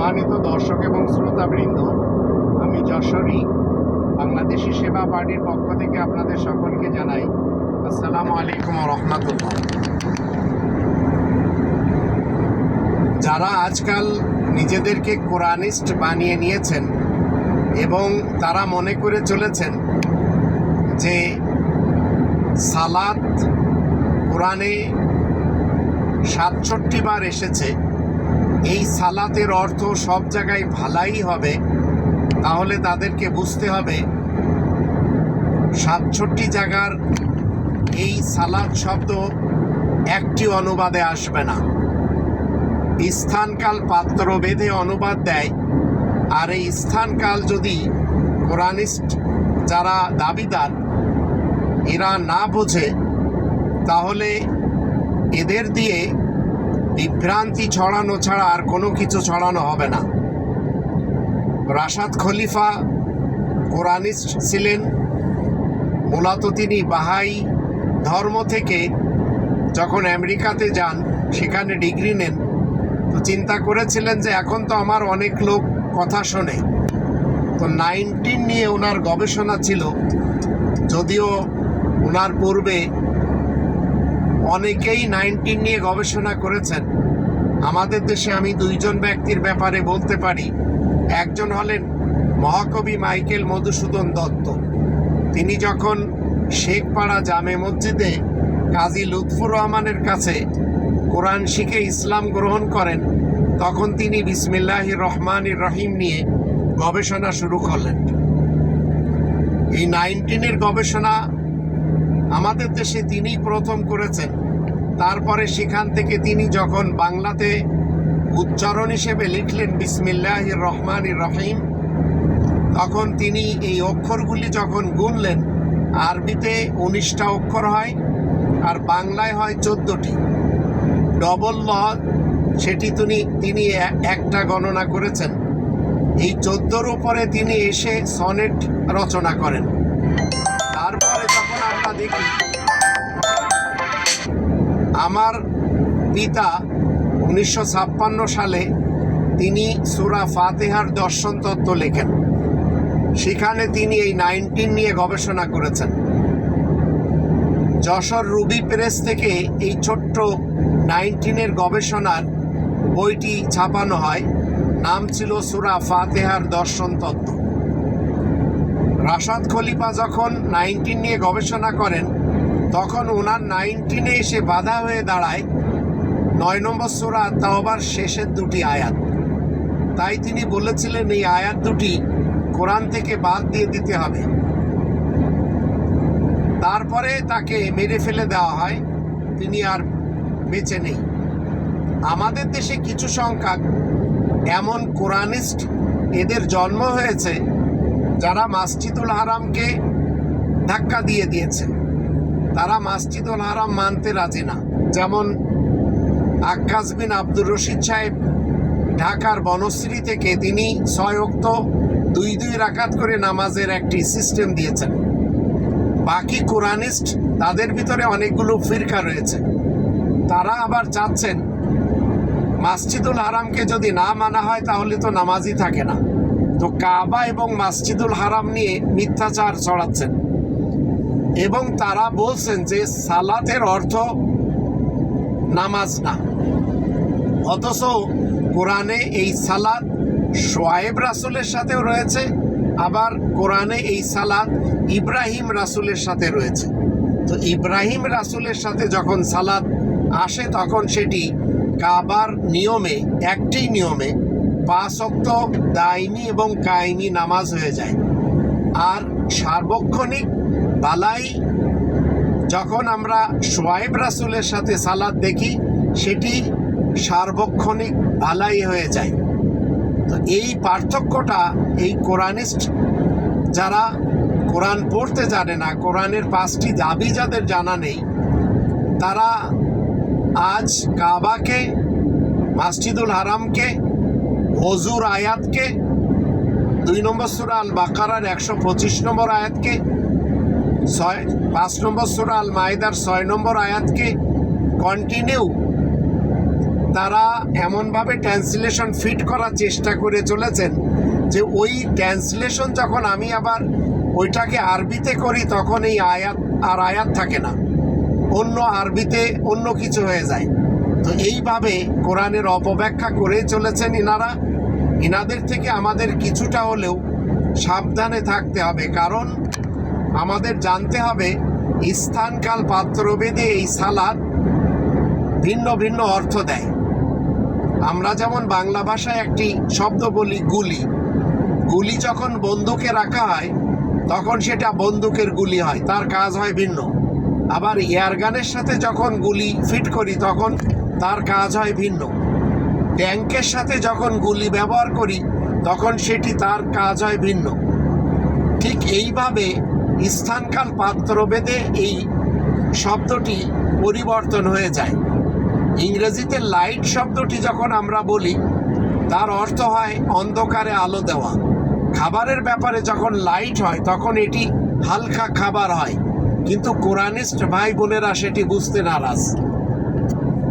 সম্মানিত দর্শক এবং শ্রোতাবৃন্দ, আমি যশোরী, বাংলাদেশি সেবা পার্টির পক্ষ থেকে আপনাদের সকলকে জানাই আসসালামু আলাইকুম রহমতুল্লাহ যারা আজকাল নিজেদেরকে কোরআনিস্ট বানিয়ে নিয়েছেন এবং তারা মনে করে চলেছেন যে সালাত কোরআনে সাতষট্টি বার এসেছে এই সালাতের অর্থ সব জায়গায় ভালাই হবে, তাহলে তাদেরকে বুঝতে হবে সাতষট্টি জায়গার এই সালাদ শব্দ একটি অনুবাদে আসবে না। স্থানকাল পাত্র বেঁধে অনুবাদ দেয়, আর এই স্থানকাল যদি কোরআনিস্ট যারা দাবিদার, এরা না বোঝে, তাহলে এদের দিয়ে বিভ্রান্তি ছড়ানো ছাড়া আর কোনো কিছু ছড়ানো হবে না। রাশাদ খলিফা, কোরআনিস্ট ছিলেন। মূলত তিনি বাহাই ধর্ম থেকে যখন আমেরিকাতে যান, সেখানে ডিগ্রি নেন। তো চিন্তা করেছিলেন যে এখন তো আমার অনেক লোক কথা শোনে। তো নাইনটিন নিয়ে ওনার গবেষণা ছিল। যদিও ওনার পূর্বে অনেকেই নাইনটিন নিয়ে গবেষণা করেছেন। আমাদের দেশে আমি দুইজন ব্যক্তির ব্যাপারে বলতে পারি। একজন হলেন মহাকবি মাইকেল মধুসূদন দত্ত। তিনি যখন শেখপাড়া জামে মসজিদে কাজী লুৎফুর রহমানের কাছে কোরআন শিখে ইসলাম গ্রহণ করেন, তখন তিনি বিসমিল্লাহ রহমান রহিম নিয়ে গবেষণা শুরু করলেন। এই নাইনটিনের গবেষণা আমাদের দেশে তিনি প্রথম করেছেন। তারপরে সেখান থেকে তিনি যখন বাংলাতে উচ্চারণ হিসেবে লিখলেন বিসমিল্লাহ রহমান রহিম, তখন তিনি এই অক্ষরগুলি যখন গুনলেন, আরবিতে উনিশটা অক্ষর হয় আর বাংলায় হয় চোদ্দটি। ডবল ল, সেটি তিনি তিনি একটা গণনা করেছেন। এই চোদ্দোর উপরে তিনি এসে সনেট রচনা করেন। দেখি। আমার পিতা উনিশশো ছাপ্পান্ন সালে তিনি সুরা ফাতেহার দর্শন তত্ত্ব লেখেন। সেখানে তিনি এই নাইনটিন নিয়ে গবেষণা করেছেন। যশোর রুবি প্রেস থেকে এই ছোট্ট নাইনটিনের গবেষণার বইটি ছাপানো হয়। নাম ছিল সুরা ফাতেহার দর্শন তত্ত্ব। রাশাদ খলিফা যখন নাইনটিন নিয়ে গবেষণা করেন, তখন ওনার নাইনটিনে এসে বাধা হয়ে দাঁড়ায়, নয় নম্বর সুরা তাওবার শেষের দুটি আয়াত। তাই তিনি বলেছিলেন, এই আয়াত দুটি কোরআন থেকে বাদ দিয়ে দিতে হবে। তারপরে তাকে মেরে ফেলে দেওয়া হয়, তিনি আর বেঁচে নেই। আমাদের দেশে কিছু সংখ্যক এমন কোরআনিস্ট এদের জন্ম হয়েছে যারা মাসজিদুল হারামকে ধাক্কা দিয়ে দিয়েছে, তারা মাসজিদুল হারাম মানতে রাজি না। যেমন আক্কাস বিন আব্দুর রশিদ সাহেব ঢাকার বনশ্রী থেকে তিনি ছয় অক্ত দুই দুই রাকাত করে নামাজের একটি সিস্টেম দিয়েছেন। বাকি কোরআনিস্ট তাদের ভিতরে অনেকগুলো ফিরকা রয়েছে। তারা আবার চাচ্ছেন, মাসজিদুল হারামকে যদি না মানা হয় তাহলে তো নামাজই থাকে না। তো কাবা এবং মাসজিদুল হারাম নিয়ে মিথ্যাচার ছড়াচ্ছেন। এবং তারা বলছেন যে সালাতের অর্থ নামাজ না। অথচ কোরআনে এই সালাদ সোয়েব রাসুলের সাথেও রয়েছে, আবার কোরআনে এই সালাদ ইব্রাহিম রাসুলের সাথে রয়েছে। তো ইব্রাহিম রাসুলের সাথে যখন সালাদ আসে, তখন সেটি কাবার নিয়মে, একটি নিয়মে পাঁচ অক্ত দাইমি এবং কায়েমি নামাজ হয়ে যায়। আর সার্বক্ষণিক বালাই, যখন আমরা সোয়াইব রাসুলের সাথে সালাদ দেখি, সেটি সার্বক্ষণিক ভালাই হয়ে যায়। তো এই পার্থক্যটা এই কোরআনিস্ট যারা কোরআন পড়তে জানে না, কোরআনের পাঁচটি দাবি যাদের জানা নেই, তারা আজ কাবাকে, মাসজিদুল হারামকে হজুর আয়াতকে, দুই নম্বর সুরা আল বাকারার একশো পঁচিশ নম্বর আয়াতকে, ছয়, পাঁচ নম্বর সুরা আল মাইদার ছয় নম্বর আয়াতকে কন্টিনিউ তারা এমনভাবে ট্রান্সলেশন ফিট করার চেষ্টা করে চলেছেন যে ওই ট্রান্সলেশন যখন আমি আবার ওইটাকে আরবিতে করি তখন এই আয়াত আর আয়াত থাকে না। অন্য আরবিতে অন্য কিছু হয়ে যায়। তো এইভাবে কোরআনের অপব্যাখ্যা করে চলেছেন ইনারা। ইনাদের থেকে আমাদের কিছুটা হলেও সাবধানে থাকতে হবে, কারণ আমাদের জানতে হবে স্থানকাল পাত্রভেদে এই সালাদ ভিন্ন ভিন্ন অর্থ দেয়। আমরা যেমন বাংলা ভাষায় একটি শব্দ বলি গুলি গুলি যখন বন্দুকে রাখা হয়, তখন সেটা বন্দুকের গুলি হয়, তার কাজ হয় ভিন্ন। আবার এয়ারগানের সাথে যখন গুলি ফিট করি, তখন তার কাজ হয় ভিন্ন। ট্যাঙ্কের সাথে যখন গুলি ব্যবহার করি, তখন সেটি তার কাজ হয় ভিন্ন। ঠিক এইভাবে স্থানকাল পাত্রভেদে এই শব্দটি পরিবর্তন হয়ে যায়। ইংরেজিতে লাইট শব্দটি যখন আমরা বলি, তার অর্থ হয় অন্ধকারে আলো দেওয়া। খাবারের ব্যাপারে যখন লাইট হয়, তখন এটি হালকা খাবার হয়। কিন্তু কোরআনিস্ট ভাই বোনেরা সেটি বুঝতে নারাজ।